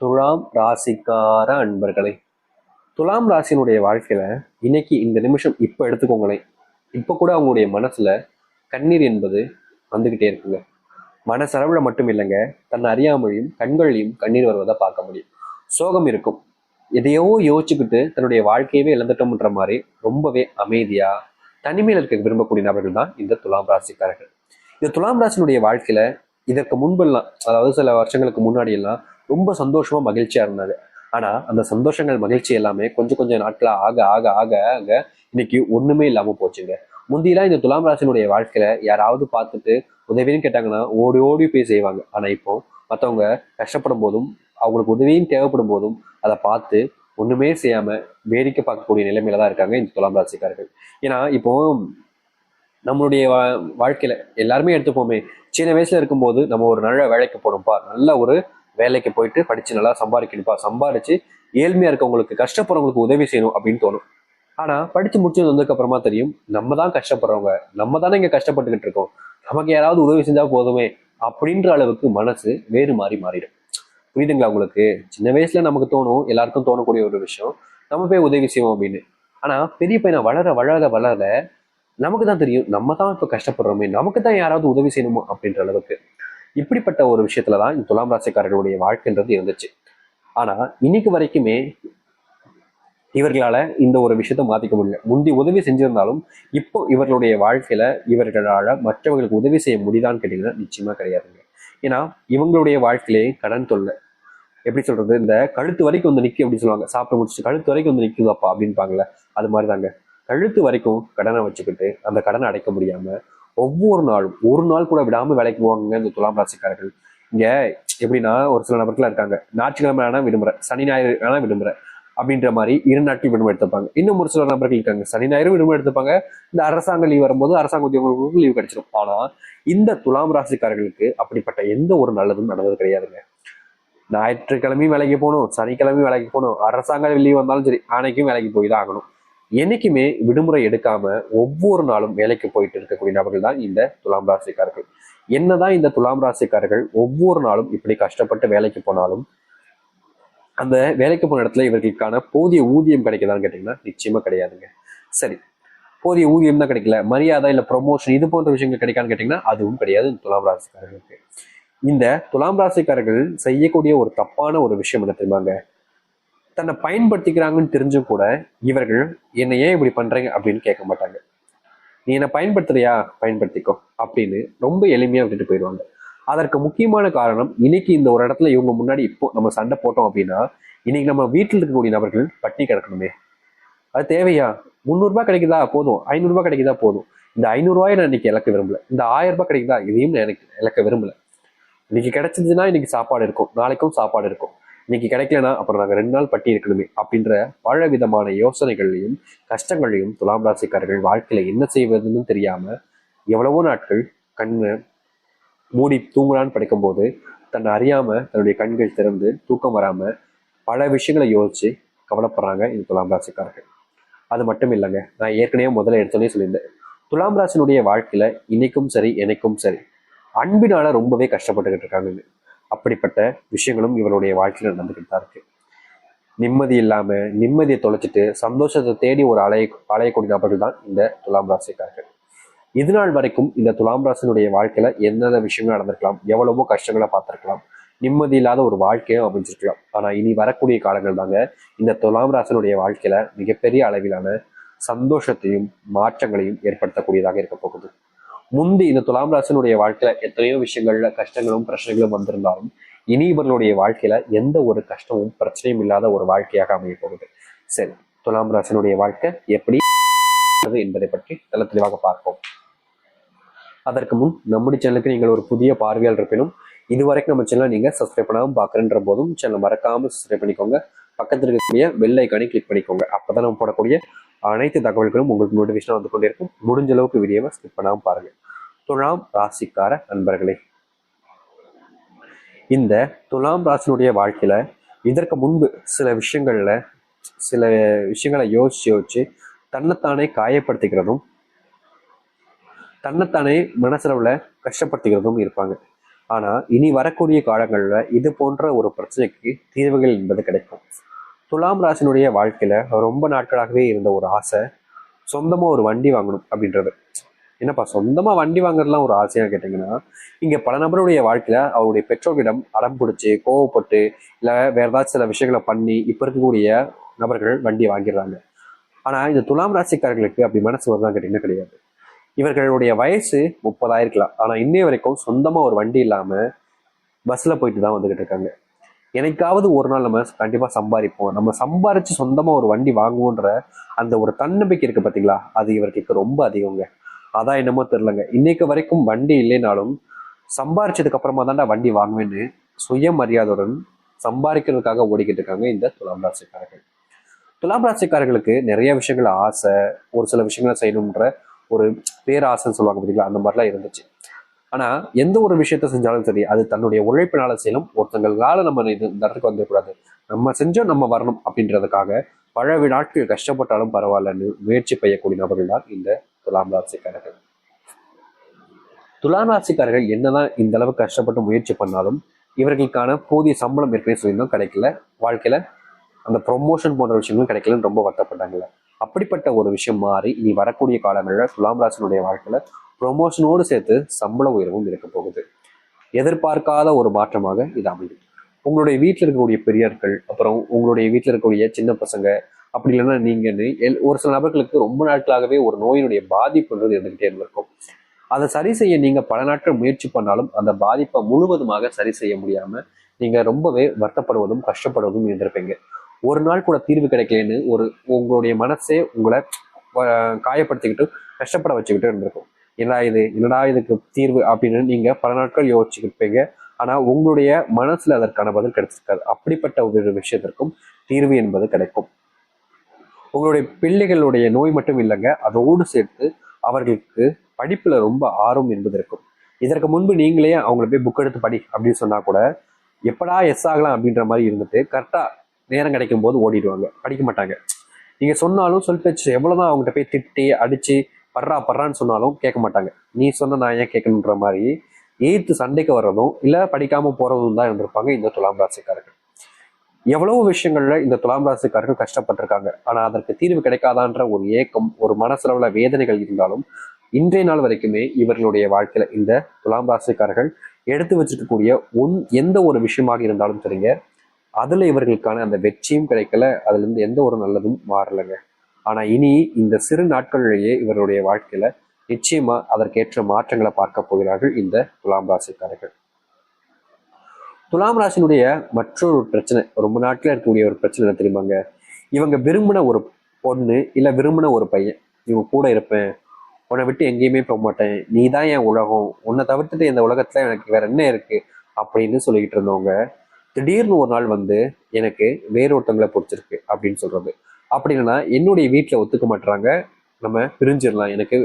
துலாம் ராசிக்கார அன்பர்களே துலாம் ராசியினுடைய வாழ்க்கையில இன்னைக்கு இந்த நிமிஷம் இப்ப எடுத்துக்கோங்களேன். இப்ப கூட அவங்களுடைய மனசுல கண்ணீர் என்பது வந்துகிட்டே இருக்குங்க. மனசளவுல மட்டும் இல்லைங்க தன் அறியாமலையும் கண்களையும் கண்ணீர் வருவதை பார்க்க முடியும். சோகம் இருக்கும். எதையோ யோசிச்சுக்கிட்டு தன்னுடைய வாழ்க்கையவே இழந்துட்டோம்ன்ற மாதிரி ரொம்பவே அமைதியா தனிமையில் இருக்க விரும்பக்கூடிய நபர்கள் தான் இந்த துலாம் ராசிக்காரர்கள். இந்த துலாம் ராசினுடைய வாழ்க்கையில இதற்கு முன்பெல்லாம் அதாவது சில வருஷங்களுக்கு முன்னாடி எல்லாம் ரொம்ப சந்தோஷமா மகிழ்ச்சியா இருந்தாங்க ஆனா அந்த சந்தோஷங்கள் மகிழ்ச்சி எல்லாமே கொஞ்சம் கொஞ்சம் நாட்களா ஆக ஆக ஆக ஆக இன்னைக்கு ஒண்ணுமே இல்லாம போச்சுங்க. முந்தியெல்லாம் இந்த துலாம் ராசினுடைய வாழ்க்கையில யாராவது பார்த்துட்டு உதவின்னு கேட்டாங்கன்னா ஓடி ஓடி போய் செய்வாங்க. ஆனா இப்போ மற்றவங்க கஷ்டப்படும் போதும் அவங்களுக்கு உதவியும் தேவைப்படும் போதும் அதை பார்த்து ஒண்ணுமே செய்யாம வேடிக்கை பார்க்கக்கூடிய நிலைமையில தான் இருக்காங்க இந்த துலாம் ராசிக்காரர்கள். ஏன்னா இப்போ நம்மளுடைய வா- வாழ்க்கையில் எல்லாருமே எடுத்துப்போமே. சின்ன வயசில் இருக்கும்போது நம்ம ஒரு நல்ல வேலைக்கு போகணும்ப்பா நல்ல ஒரு வேலைக்கு போயிட்டு படித்து நல்லா சம்பாதிக்கணும்ப்பா சம்பாதிச்சு ஏழ்மையாக இருக்கவங்களுக்கு கஷ்டப்படுறவங்களுக்கு உதவி செய்யணும் அப்படின்னு தோணும். ஆனால் படித்து முடிச்சு வந்ததுக்கப்புறமா தெரியும் நம்ம தான் கஷ்டப்படுறவங்க. நம்ம தானே இங்கே கஷ்டப்பட்டுக்கிட்டு இருக்கோம். நமக்கு யாராவது உதவி செஞ்சால் போதுமே அப்படின்ற அளவுக்கு மனசு வேறு மாறி மாறிடும். புரியுதுங்களா உங்களுக்கு? சின்ன வயசுல நமக்கு தோணும் எல்லாருக்கும் தோணக்கூடிய ஒரு விஷயம். நம்ம போய் உதவி செய்வோம் அப்படின்னு. ஆனால் பெரிய பையனை வளர வளர வளர நமக்கு தான் தெரியும். நம்ம தான் இப்ப கஷ்டப்படுறோமே நமக்கு தான் யாராவது உதவி செய்யணுமோ அப்படின்ற அளவுக்கு. இப்படிப்பட்ட ஒரு விஷயத்துல தான் இந்த துலாம் ராசிக்காரர்களுடைய வாழ்க்கைன்றது இருந்துச்சு. ஆனா இன்னைக்கு வரைக்குமே இவர்களால இந்த ஒரு விஷயத்த மாத்திக்க முடியல. முந்தி உதவி செஞ்சிருந்தாலும் இப்போ இவர்களுடைய வாழ்க்கையில இவர்களால மற்றவங்களுக்கு உதவி செய்ய முடியுதான்னு கேட்டீங்கன்னா நிச்சயமா கிடையாதுங்க. ஏன்னா இவங்களுடைய வாழ்க்கையிலே கடன் தொல்லை. எப்படி சொல்றது? இந்த கழுத்து வரைக்கும் வந்து நிற்கும் அப்படின்னு சொல்லுவாங்க. சாப்பிட்டு முடிச்சுட்டு கழுத்து வரைக்கும் வந்து நிக்குதாப்பா அப்படின்பாங்கல்ல. அது மாதிரி தாங்க கழுத்து வரைக்கும் கடனை வச்சுக்கிட்டு அந்த கடனை அடைக்க முடியாம ஒவ்வொரு நாளும் ஒரு நாள் கூட விடாம வேலைக்கு போவாங்க இந்த துலாம் ராசிக்காரர்கள். இங்க எப்படின்னா ஒரு சில நபர்கள் இருக்காங்க. ஞாயிற்றுக்கிழமை ஆனா விடுமுறை சனி ஞாயிறு ஆனா விடுமுறை அப்படின்ற மாதிரி இரு நாட்கள் விடுமுறை எடுத்துப்பாங்க. இன்னும் ஒரு சில நபர்கள் இருக்காங்க. சனி ஞாயிறு விடுமுறை எடுத்துப்பாங்க. இந்த அரசாங்க லீவ் வரும்போது அரசாங்க உத்தியோகங்களுக்கு லீவ் கிடைச்சிடும் ஆனா இந்த துலாம் ராசிக்காரர்களுக்கு அப்படிப்பட்ட எந்த ஒரு நல்லதும் நடந்தது கிடையாதுங்க. ஞாயிற்றுக்கிழமையும் வேலைக்கு போகணும் சனிக்கிழமையும் வேலைக்கு போகணும். அரசாங்க லீவ் வந்தாலும் சரி அன்னைக்கும் வேலைக்கு போய் தான் ஆகணும். என்னைக்குமே விடுமுறை எடுக்காம ஒவ்வொரு நாளும் வேலைக்கு போயிட்டு இருக்கக்கூடிய நபர்கள் தான் இந்த துலாம் ராசிக்காரர்கள். என்னதான் இந்த துலாம் ராசிக்காரர்கள் ஒவ்வொரு நாளும் இப்படி கஷ்டப்பட்டு வேலைக்கு போனாலும் அந்த வேலைக்கு போன இடத்துல இவர்களுக்கான போதிய ஊதியம் கிடைக்குதான்னு கேட்டீங்கன்னா நிச்சயமா கிடையாதுங்க. சரி போதிய ஊதியம் தான் கிடைக்கல மரியாதை இல்ல ப்ரொமோஷன் இது போன்ற விஷயங்கள் கிடைக்கான்னு கேட்டீங்கன்னா அதுவும் கிடையாது இந்த துலாம் ராசிக்காரர்களுக்கு. இந்த துலாம் ராசிக்காரர்கள் செய்யக்கூடிய ஒரு தப்பான ஒரு விஷயம் என்ன தெரியுமாங்க? தன்னை பயன்படுத்திக்கிறாங்கன்னு தெரிஞ்சும் கூட இவர்கள் என்னை ஏன் இப்படி பண்றீங்க அப்படின்னு கேட்க மாட்டாங்க. நீ என்னை பயன்படுத்துறியா? பயன்படுத்திக்கோ அப்படின்னு ரொம்ப எளிமையா விட்டுட்டு போயிடுவாங்க. அதற்கு முக்கியமான காரணம் இன்னைக்கு இந்த ஒரு இடத்துல இவங்க முன்னாடி இப்போ நம்ம சண்டை போட்டோம் அப்படின்னா இன்னைக்கு நம்ம வீட்டில் இருக்கக்கூடிய நபர்கள் பட்டி கிடக்கணுமே. அது தேவையா? முந்நூறுபா கிடைக்குதா? போதும். ஐநூறுரூபா கிடைக்குதா? போதும். இந்த ஐநூறுரூவாயை நான் இன்னைக்கு இழக்க விரும்பல. இந்த ஆயிரம் ரூபாய் கிடைக்குதா? இதையும் நான் எனக்கு இழக்க விரும்பல. இன்னைக்கு கிடைச்சதுன்னா இன்னைக்கு சாப்பாடு இருக்கும். நாளைக்கும் சாப்பாடு இருக்கும். இன்னைக்கு கிடைக்கலனா அப்புறம் நாங்கள் ரெண்டு நாள் பட்டி இருக்கணுமே அப்படின்ற பல விதமான யோசனைகளையும் கஷ்டங்களையும் துலாம் ராசிக்காரர்கள் வாழ்க்கையில என்ன செய்வதுன்னு தெரியாம எவ்வளவோ நாட்கள் கண்ணு மூடி தூங்கலான்னு படிக்கும்போது தன்னை அறியாம தன்னுடைய கண்கள் திறந்து தூக்கம் வராம பல விஷயங்களை யோசிச்சு கவலைப்படுறாங்க இந்த துலாம் ராசிக்காரர்கள். அது மட்டும் இல்லைங்க நான் ஏற்கனவே முதல்ல எடுத்தோடனே சொல்லியிருந்தேன். துலாம் ராசினுடைய வாழ்க்கையில இன்னைக்கும் சரி எனக்கும் சரி அன்பினால ரொம்பவே கஷ்டப்பட்டுக்கிட்டு இருக்காங்க அப்படிப்பட்ட விஷயங்களும் இவருடைய வாழ்க்கையில் நடந்துகிட்டு தான் இருக்கு. நிம்மதி இல்லாமல் நிம்மதியை தொலைச்சிட்டு சந்தோஷத்தை தேடி ஒரு அலைய அலையக்கூடிய நபர்கள் தான் இந்த துலாம் ராசிக்காரர்கள். இது நாள் வரைக்கும் இந்த துலாம் ராசினுடைய வாழ்க்கையில என்னென்ன விஷயங்கள் நடந்திருக்கலாம் எவ்வளவோ கஷ்டங்களை பார்த்துருக்கலாம் நிம்மதி இல்லாத ஒரு வாழ்க்கையும் அமைஞ்சிருக்கலாம். ஆனா இனி வரக்கூடிய காலங்கள் தாங்க இந்த துலாம் ராசினுடைய வாழ்க்கையில மிகப்பெரிய அளவிலான சந்தோஷத்தையும் மாற்றங்களையும் ஏற்படுத்தக்கூடியதாக இருக்க போகுது. முந்தி இந்த துலாம் ராசினுடைய வாழ்க்கையில எத்தனையோ விஷயங்கள்ல கஷ்டங்களும் பிரச்சனைகளும் வந்திருந்தாலும் இனி இவர்களுடைய வாழ்க்கையில எந்த ஒரு கஷ்டமும் பிரச்சனையும் இல்லாத ஒரு வாழ்க்கையாக அமைய போகுது. சரி துலாம் ராசினுடைய வாழ்க்கை எப்படி என்பதை பற்றி நல்ல தெளிவாக பார்ப்போம். அதற்கு முன் நம்முடைய சேனலுக்கு நீங்கள் ஒரு புதிய பார்வையால் இருப்பினும் இதுவரைக்கும் நம்ம சேனலை நீங்க சப்ஸ்கிரைப் பண்ணாமல் பார்க்குறன்ற போதும் சேனல் மறக்காம சப்ஸ்கிரைப் பண்ணிக்கோங்க. பக்கத்தில் இருக்கக்கூடிய வெள்ளை ஐக்கானை கிளிக் பண்ணிக்கோங்க. அப்பதான் நம்ம போடக்கூடிய அனைத்து தகவல்களும் உங்களுக்கு நோட்டிஃபிகேஷன் வந்து கொண்டே இருக்கும் முடிஞ்ச அளவுக்கு வீடியோவை ஸ்கிப் பண்ணாமல் பாருங்க. துலாம் ராசிக்கார நண்பர்களே. இந்த துலாம் ராசினுடைய வாழ்க்கையில இதற்கு முன்பு சில விஷயங்கள்ல சில விஷயங்களை யோசிச்சு யோசிச்சு தன்னைத்தானே காயப்படுத்திக்கிறதும் தன்னைத்தானே மனசளவுல கஷ்டப்படுத்திக்கிறதும் இருப்பாங்க. ஆனா இனி வரக்கூடிய காலங்களில் இது போன்ற ஒரு பிரச்சனைக்கு தீர்வுகள் என்பது கிடைக்கும். துலாம் ராசினுடைய வாழ்க்கையில் ரொம்ப நாட்களாகவே இருந்த ஒரு ஆசை சொந்தமாக ஒரு வண்டி வாங்கணும் அப்படின்றது. என்னப்பா சொந்தமாக வண்டி வாங்குறதுலாம் ஒரு ஆசையாக கேட்டிங்கன்னா இங்கே பல நபருடைய வாழ்க்கையில் அவருடைய பெற்றோர்களிடம் அடம் பிடிச்சி கோவப்பட்டு இல்லை வேறு ஏதாச்சும் சில விஷயங்களை பண்ணி இப்போ இருக்கக்கூடிய நபர்கள் வண்டி வாங்கிடுறாங்க. ஆனால் இந்த துலாம் ராசிக்காரர்களுக்கு அப்படி மனசு வருதான் கேட்டிங்கன்னா கிடையாது. இவர்களுடைய வயசு முப்பதாயிருக்கலாம். ஆனால் இன்னைய வரைக்கும் சொந்தமாக ஒரு வண்டி இல்லாமல் பஸ்ஸில் போயிட்டு தான் வந்துக்கிட்டு இருக்காங்க. என்னைக்காவது ஒரு நாள் நம்ம கண்டிப்பாக சம்பாதிப்போம். நம்ம சம்பாரிச்சு சொந்தமாக ஒரு வண்டி வாங்குவோன்ற அந்த ஒரு தன்னம்பிக்கை இருக்குது பார்த்தீங்களா அது இவருக்கு ரொம்ப அதிகங்க. அதான் என்னமோ தெரிலங்க இன்னைக்கு வரைக்கும் வண்டி இல்லைனாலும் சம்பாரிச்சதுக்கு அப்புறமா தான்டா வண்டி வாங்குவேன்னு சுயமரியாதையுடன் சம்பாதிக்கிறதுக்காக ஓடிக்கிட்டு இருக்காங்க இந்த துலாம் ராசிக்காரர்கள். துலாம் ராசிக்காரர்களுக்கு நிறைய விஷயங்கள் ஆசை ஒரு சில விஷயங்களை செய்யணுன்ற ஒரு பேராசைன்னு சொல்லுவாங்க பார்த்தீங்களா அந்த மாதிரிலாம் இருந்துச்சு. ஆனா எந்த ஒரு விஷயத்த செஞ்சாலும் சரி அது தன்னுடைய உழைப்பினால செய்யலும் ஒருத்தங்களால நம்ம இது இந்த இடத்துக்கு வந்துடக்கூடாது நம்ம செஞ்சோம் நம்ம வரணும் அப்படின்றதுக்காக பல நாட்கள் கஷ்டப்பட்டாலும் பரவாயில்லன்னு முயற்சி பெய்யக்கூடிய நபர்கள் தான் இந்த துலாம் ராசிக்காரர்கள். துலாம் ராசிக்காரர்கள் என்னதான் இந்த அளவு கஷ்டப்பட்டு முயற்சி பண்ணாலும் இவர்களுக்கான போதிய சம்பளம் ஏற்கனவே சொல்லியிருந்தோம் கிடைக்கல. வாழ்க்கையில அந்த ப்ரொமோஷன் போன்ற விஷயங்களும் கிடைக்கலன்னு ரொம்ப வருத்தப்பட்டாங்கல்ல. அப்படிப்பட்ட ஒரு விஷயம் மாறி இனி வரக்கூடிய காலங்களில் துலாம் ராசினுடைய வாழ்க்கையில ப்ரொமோஷனோடு சேர்த்து சம்பள உயர்வும் இருக்க போகுது. எதிர்பார்க்காத ஒரு மாற்றமாக இது அமையும். உங்களுடைய வீட்டில் இருக்கக்கூடிய பெரியார்கள் அப்புறம் உங்களுடைய வீட்டில் இருக்கக்கூடிய சின்ன பசங்க அப்படி இல்லைன்னா நீங்கன்னு எல் ஒரு சில நபர்களுக்கு ரொம்ப நாட்களாகவே ஒரு நோயினுடைய பாதிப்புன்றது இருந்துகிட்டே இருந்திருக்கும். அதை சரி செய்ய நீங்க பல நாட்கள் முயற்சி பண்ணாலும் அந்த பாதிப்பை முழுவதுமாக சரி செய்ய முடியாம நீங்க ரொம்பவே வருத்தப்படுவதும் கஷ்டப்படுவதும் இருந்திருப்பீங்க. ஒரு நாள் கூட தீர்வு கிடைக்கலன்னு ஒரு உங்களுடைய மனசே உங்களை காயப்படுத்திக்கிட்டு கஷ்டப்பட வச்சுக்கிட்டு இருந்திருக்கும். என்னடா இது? என்னடா இதுக்கு தீர்வு அப்படின்னு நீங்க பல நாட்கள் யோசிச்சுக்கிருப்பீங்க ஆனா உங்களுடைய மனசுல அதற்கான பதில் கிடைச்சிருக்காது. அப்படிப்பட்ட ஒரு விஷயத்திற்கும் தீர்வு என்பது கிடைக்கும். உங்களுடைய பிள்ளைகளுடைய நோய் மட்டும் இல்லைங்க அதோடு சேர்த்து அவர்களுக்கு படிப்புல ரொம்ப ஆர்வம் என்பது இருக்கும். இதற்கு முன்பு நீங்களே அவங்கள போய் புக் எடுத்து படி அப்படின்னு சொன்னா கூட எப்படா எஸ் ஆகலாம் அப்படின்ற மாதிரி இருந்துட்டு கரெக்டா நேரம் கிடைக்கும் போது ஓடிடுவாங்க. படிக்க மாட்டாங்க. நீங்க சொன்னாலும் சொல் பேச்சு எவ்வளோதான் அவங்ககிட்ட போய் திட்டி அடிச்சு பர்றா பர்றான்னு சொன்னாலும் கேட்க மாட்டாங்க. நீ சொன்ன நான் ஏன் கேட்கணுன்ற மாதிரி எயித்து சண்டைக்கு வர்றதும் இல்லை படிக்காம போறதும் தான் இருந்திருப்பாங்க இந்த துலாம் ராசிக்காரர்கள். எவ்வளவு விஷயங்கள்ல இந்த துலாம் ராசிக்காரர்கள் கஷ்டப்பட்டிருக்காங்க. ஆனா அதற்கு தீர்வு கிடைக்காதான்ற ஒரு ஏக்கம் ஒரு மனசளவுல வேதனைகள் இருந்தாலும் இன்றைய நாள் வரைக்குமே இவர்களுடைய வாழ்க்கையில இந்த துலாம் ராசிக்காரர்கள் எடுத்து வச்சிருக்கக்கூடிய ஒன் எந்த ஒரு விஷயமாக இருந்தாலும் சரிங்க அதுல இவர்களுக்கான அந்த வெற்றியும் கிடைக்கல அதுல இருந்து எந்த ஒரு நல்லதும் மாறலைங்க. ஆனா இனி இந்த சிறு நாட்களிலேயே இவருடைய வாழ்க்கையில நிச்சயமா அதற்கேற்ற மாற்றங்களை பார்க்க போகிறார்கள் இந்த துலாம் ராசிக்காரர்கள். துலாம் ராசினுடைய மற்றொரு பிரச்சனை ரொம்ப நாட்டில் இருக்கக்கூடிய ஒரு பிரச்சனை என்ன தெரியுமாங்க? இவங்க விரும்பின ஒரு பொண்ணு இல்ல விரும்பின ஒரு பையன். இவங்க கூட இருப்பேன். உன்னை விட்டு எங்கேயுமே போக மாட்டேன். நீ தான் என் உலகம். உன்னை தவிர்த்துட்டு இந்த உலகத்துல எனக்கு வேற என்ன இருக்கு? அப்படின்னு சொல்லிக்கிட்டு இருந்தவங்க திடீர்னு ஒரு நாள் வந்து எனக்கு வேறொருத்தவங்களை பிடிச்சிருக்கு அப்படின்னு சொல்றது. அப்படி இல்லைன்னா என்னுடைய வீட்டில் ஒத்துக்க மாட்டுறாங்க நம்ம பிரிஞ்சிடலாம். எனக்கு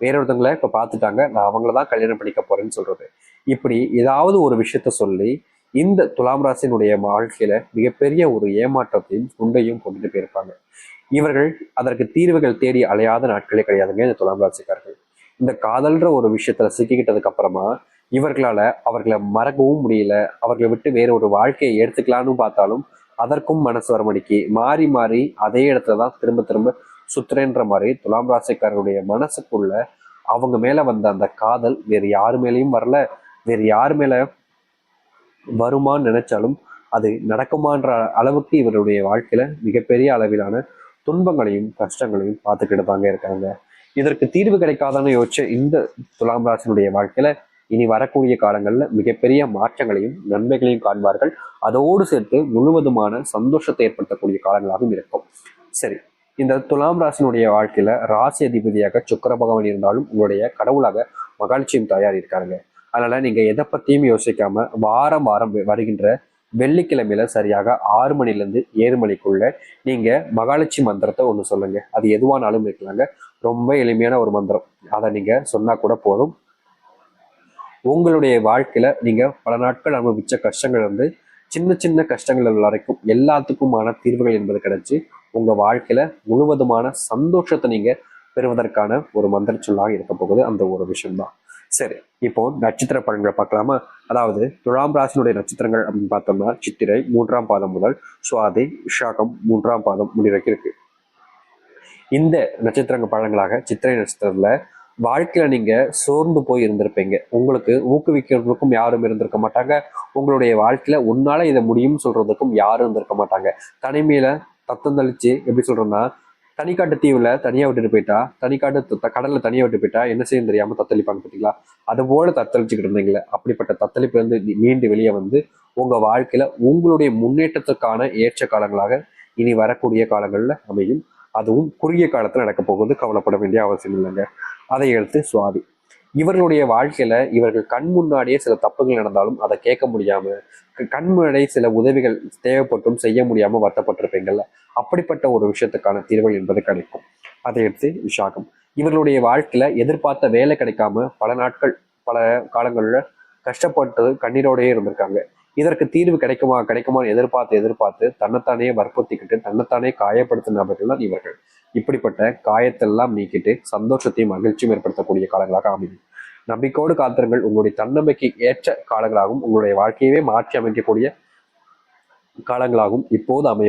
வேற ஒருத்தவங்களை இப்போ பார்த்துட்டாங்க நான் அவங்கள தான் கல்யாணம் பண்ணிக்க போறேன்னு சொல்றது. இப்படி ஏதாவது ஒரு விஷயத்த சொல்லி இந்த துலாம் ராசினுடைய வாழ்க்கையில மிகப்பெரிய ஒரு ஏமாற்றத்தையும் துண்டையும் கொண்டுட்டு போயிருப்பாங்க. இவர்கள் அதற்கு தீர்வுகள் தேடி அலையாத நாட்களே கிடையாதுங்க இந்த துலாம் ராசிக்காரர்கள். இந்த காதல்ன்ற ஒரு விஷயத்துல சிக்கிக்கிட்டதுக்கு அப்புறமா இவர்களால அவர்களை மறக்கவும் முடியல. அவர்களை விட்டு வேற ஒரு வாழ்க்கையை எடுத்துக்கலான்னு பார்த்தாலும் அதற்கும் மனசு வரமடிக்கு மாறி மாறி அதே இடத்துல தான் திரும்ப திரும்ப சுத்துறேன்ற மாதிரி துலாம் ராசிக்காரருடைய மனசுக்குள்ள அவங்க மேல வந்த அந்த காதல் வேறு யாரு மேலேயும் வரல வேறு யார் மேல வருமான்னு நினைச்சாலும் அது நடக்குமான்ற அளவுக்கு இவருடைய வாழ்க்கையில மிகப்பெரிய அளவிலான துன்பங்களையும் கஷ்டங்களையும் பார்த்துக்கிட்டு தாங்க இருக்காங்க. இதற்கு தீர்வு கிடைக்காதான்னு யோசிச்ச இந்த துலாம் ராசினுடைய வாழ்க்கையில இனி வரக்கூடிய காலங்களில் மிகப்பெரிய மாற்றங்களையும் நன்மைகளையும் காண்பார்கள். அதோடு சேர்த்து முழுவதுமான சந்தோஷத்தை ஏற்படுத்தக்கூடிய காலங்களாகவும் இருக்கும். சரி இந்த துலாம் ராசினுடைய வாழ்க்கையில ராசி அதிபதியாக சுக்கர பகவான் இருந்தாலும் உங்களுடைய கடவுளாக மகாலட்சுமி தாயார் இருக்காருங்க. அதனால நீங்க எதை பத்தியும் யோசிக்காம வாரம் வாரம் வருகின்ற வெள்ளிக்கிழமையில சரியாக ஆறு மணிலேருந்து ஏழு மணிக்குள்ள நீங்க மகாலட்சுமி மந்திரத்தை ஒன்று சொல்லுங்க. அது எதுவானாலும் இருக்கலாங்க. ரொம்ப எளிமையான ஒரு மந்திரம். அதை நீங்க சொன்னா கூட போதும். உங்களுடைய வாழ்க்கையில நீங்க பல நாட்கள் அனுபவிச்ச கஷ்டங்கள் வந்து சின்ன சின்ன கஷ்டங்கள் வரைக்கும் எல்லாத்துக்குமான தீர்வுகள் என்பது கிடைச்சி உங்க வாழ்க்கையில முழுவதுமான சந்தோஷத்தை நீங்க பெறுவதற்கான ஒரு மந்திர சொல்லாக இருக்க போகுது. அந்த ஒரு விஷயம்தான். சரி இப்போ நட்சத்திர பலன்களை பார்க்கலாமா? அதாவது துலாம் ராசினுடைய நட்சத்திரங்கள் அப்படின்னு பார்த்தோம்னா சித்திரை மூன்றாம் பாதம் முதல் சுவாதி விஷாகம் மூன்றாம் பாதம் முடிவரைக்கும் இருக்கு. இந்த நட்சத்திரங்கள் பழங்களாக சித்திரை நட்சத்திரத்துல வாழ்க்கையில நீங்க சோர்ந்து போய் இருந்திருப்பீங்க. உங்களுக்கு ஊக்குவிக்கிறதுக்கும் யாரும் இருந்திருக்க மாட்டாங்க. உங்களுடைய வாழ்க்கையில உன்னால இதை முடியும்னு சொல்றதுக்கும் யாரும் இருந்திருக்க மாட்டாங்க. தனிமையில தத்தம் எப்படி சொல்றோம்னா தனிக்காட்டு தீவுல தனியா விட்டுட்டு போயிட்டா தனிக்காட்டு த- த- கடல்ல தனியா விட்டு போயிட்டா என்ன செய்யும் தெரியாம தத்தளிப்பாங்க பார்த்தீங்களா அது போல தத்தளிச்சுக்கிட்டு இருந்தீங்களே அப்படிப்பட்ட தத்தளிப்புல இருந்து நீ- மீண்டு வெளியே வந்து உங்க வாழ்க்கையில உங்களுடைய முன்னேற்றத்துக்கான ஏற்ற காலங்களாக இனி வரக்கூடிய காலங்கள்ல அமையும். அதுவும் குறுகிய காலத்துல நடக்க போகுது கவலைப்பட வேண்டிய அவசியம் இல்லைங்க. அதை எடுத்து சுவாதி. இவர்களுடைய வாழ்க்கையில இவர்கள் கண் முன்னாடியே சில தப்புகள் நடந்தாலும் அதை கேட்க முடியாம க- கண் முன்னாடியே சில உதவிகள் தேவைப்பட்டும் செய்ய முடியாம வருத்தப்பட்டிருப்பீங்கள்ல அப்படிப்பட்ட ஒரு விஷயத்துக்கான தீர்வுகள் என்பது கிடைக்கும். அதை எடுத்து விஷாகம் இவர்களுடைய வாழ்க்கையில எதிர்பார்த்த வேலை கிடைக்காம பல நாட்கள் பல காலங்களில் கஷ்டப்பட்டு கண்ணீரோடயே இருந்திருக்காங்க. இதற்கு தீர்வு கிடைக்குமா? கிடைக்குமான்னு எதிர்பார்த்து எதிர்பார்த்து தன்னைத்தானே வற்புறுத்திக்கிட்டு தன்னைத்தானே காயப்படுத்தும் நபர்கள் தான் இவர்கள். இப்படிப்பட்ட காயத்தெல்லாம் நீக்கிட்டு சந்தோஷத்தையும் மகிழ்ச்சியும் ஏற்படுத்தக்கூடிய காலங்களாக அமையும். நம்பிக்கையோடு காத்திருங்கள். உங்களுடைய தன்னம்பிக்கை ஏற்ற காலங்களாகவும் உங்களுடைய வாழ்க்கையவே மாற்றி அமைக்கக்கூடிய காலங்களாகவும் இப்போது அமையும்.